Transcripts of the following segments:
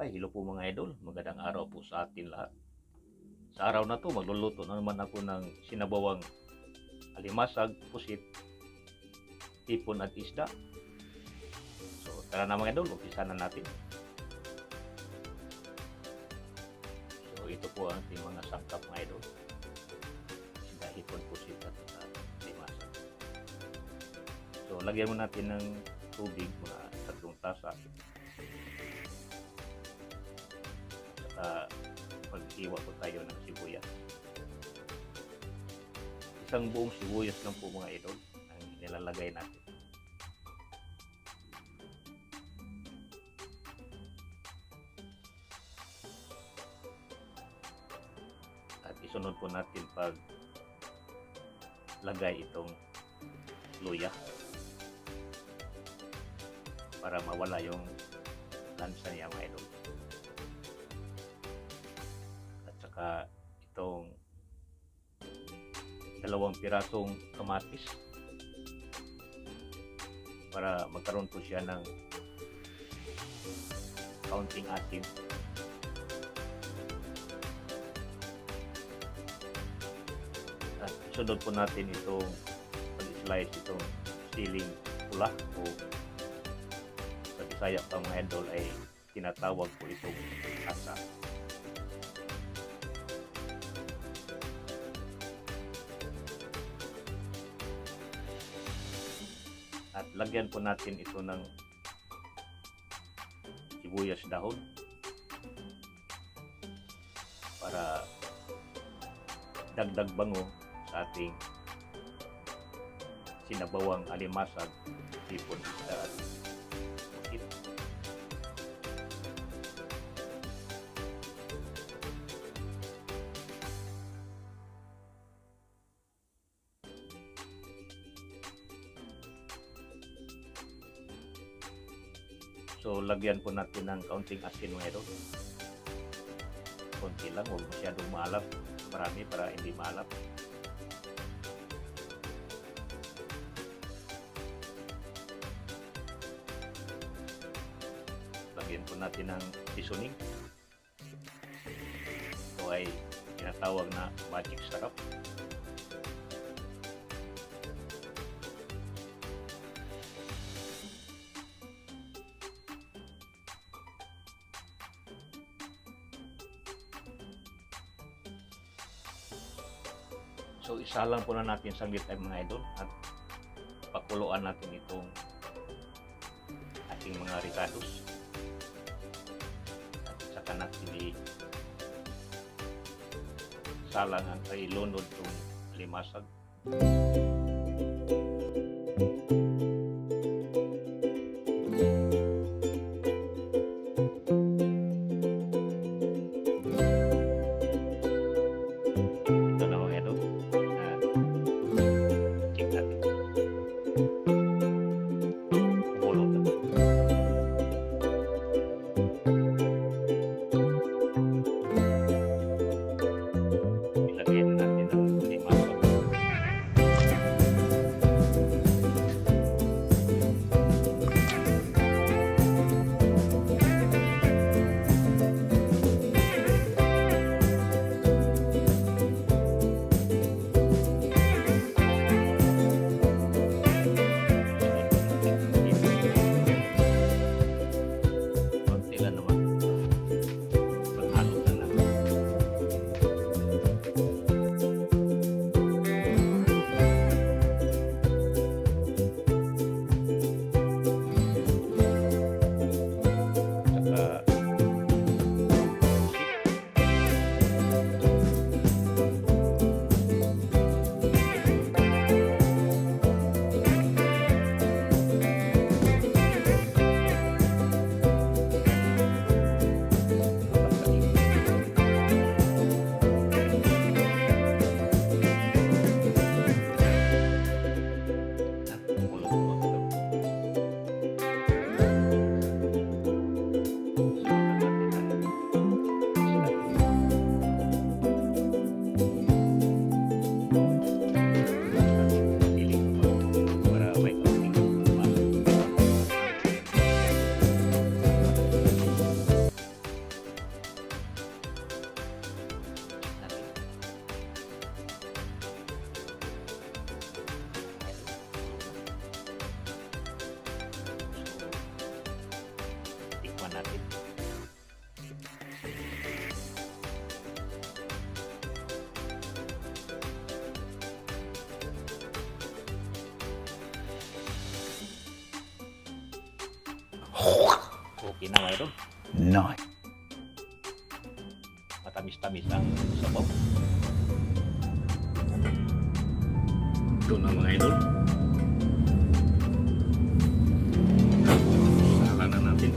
Ay, hello po mga idol. Magandang araw po sa atin lahat. Sa araw na to, magluluto na naman ako ng sinabawang alimasag, pusit, tipon at isda. So, tara na mga idol, umpisa na natin. So, ito po ang ating mga sangkap mga idol. Isda, hipon, pusit at alimasag. So, lagyan mo natin ng tubig, mga tatlong tasa. Saka maghiwa po tayo ng sibuyas. Isang buong sibuyas lang po mga idol ang nilalagay natin. At isunod po natin pag lagay itong luya para mawala yung lansa niya mga idol. Saka itong dalawang pirasong kamatis para magkaroon po siya ng kaunting asim. At sunod po natin itong pag-slice itong siling pula o sa Bisaya pa mga idol ay tinatawag po itong asa. At lagyan po natin ito ng sibuyas dahon para dagdag bango sa ating sinabawang alimasag, tipon, at So, lagyan po natin ng kaunting asin mga idol. Konti lang, huwag masyadong maalap. Marami para hindi maalap. Lagyan po natin ng seasoning. Ito ay tinatawag na magic sarap. So isa lang po na natin saglit ay mga idol at pakuluan natin itong ating mga ricados. At saka natin i salang ang ay lunod itong limasag. Ito Okay na mayroon. Nice. Matamis-tamis ang sabaw. Ito na mga idol. Sala na natin.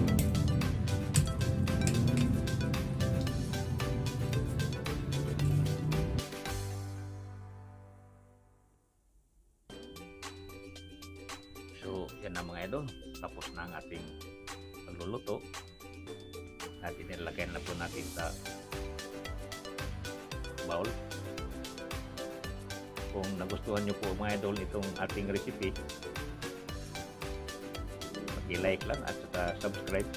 So, yan na mga idol. Tapos na ang ating pagluluto. Natin nilagay na po natin sa bowl. Kung nagustuhan nyo po mga idol itong ating recipe, mag-like lang at saka subscribe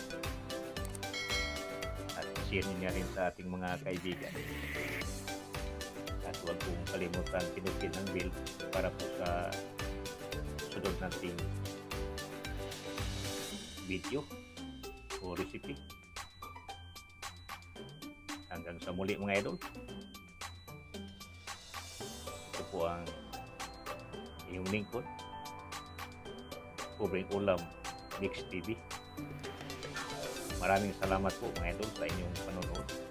at share niyo rin sa ating mga kaibigan. At huwag pong kalimutan pindutin ang bell para po sa sunod nating video o recipe. Hanggang sa muli mga idol. Ito po ang inyong lingkod. Pobreng Ulam Mix TV. Maraming salamat po mga idol sa inyong panonood.